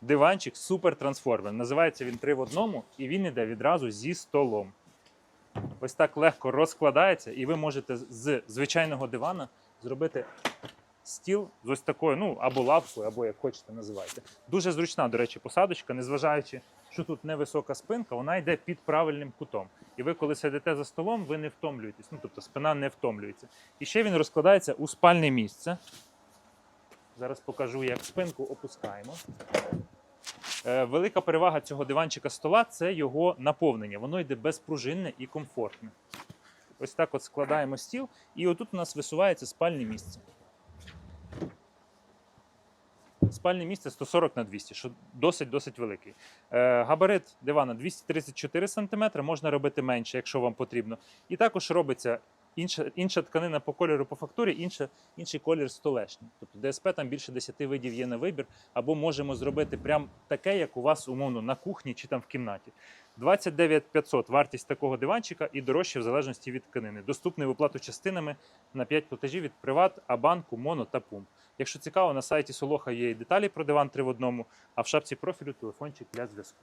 Диванчик супертрансформер. Називається він 3 в одному, і він іде відразу зі столом. Ось так легко розкладається, і ви можете з звичайного дивана зробити стіл з ось такою, ну або лавкою, або як хочете називайте. Дуже зручна, до речі, посадочка, незважаючи, що тут невисока спинка, вона йде під правильним кутом. І ви, коли сидите за столом, ви не втомлюєтесь. Ну тобто спина не втомлюється. І ще він розкладається у спальне місце. Зараз покажу, як спинку опускаємо. Е, Велика перевага цього диванчика стола це його наповнення. Воно йде безпружинне і комфортне. Ось так от складаємо стіл, і отут у нас висувається спальне місце. Спальне місце 140 на 200, що досить-досить великий. Е, габарит дивана 234 см, можна робити менше, якщо вам потрібно. І також робиться інша, інша тканина по кольору, по фактурі, інша, інший колір столешні. Тобто ДСП там більше 10 видів є на вибір, або можемо зробити прям таке, як у вас умовно на кухні чи там в кімнаті. 29 500 вартість такого диванчика і дорожче в залежності від тканини. Доступний в оплату частинами на 5 платежів від Приват, Абанку, Моно та Пум. Якщо цікаво, на сайті Солоха є і деталі про диван 3 в одному, а в шапці профілю телефончик для зв'язку.